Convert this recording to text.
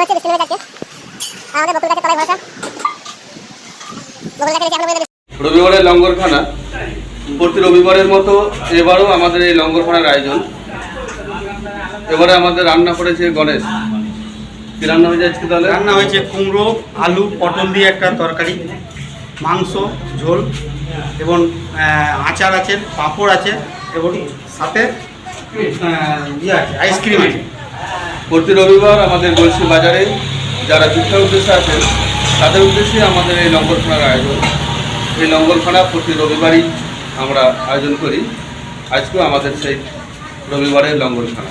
হচ্ছে বৃষ্টি নেমে যাচ্ছে আমাদের বকুল গাছের তলায় ভরসা বকুল গাছে দেখি আমরা রবিবারের লঙ্গরখানা। প্রতি রবিবারের মতো এবারও আমাদের এই লঙ্গরখানার আয়োজন। এবারে আমাদের রান্না করেছে গণেশ। কি রান্না হয়ে যাচ্ছে তাহলে? রান্না হয়েছে কুমড়ো আলু পটল দিয়ে একটা তরকারি মাংস ঝোল এবং আচার আছে পাঁপড় আছে এবং সাথে আহ, ইয়ে আছে আইসক্রিম আছে। প্রতি রবিবার আমাদের বলছি বাজারে যারা শিক্ষার উদ্দেশ্যে আছেন তাদের উদ্দেশ্যে আমাদের এই লঙ্গরখানার আয়োজন। এই লঙ্গরখানা প্রতি রবিবারই আমরা আয়োজন করি। আজকে আমাদের সেই রবিবারের লঙ্গলখানা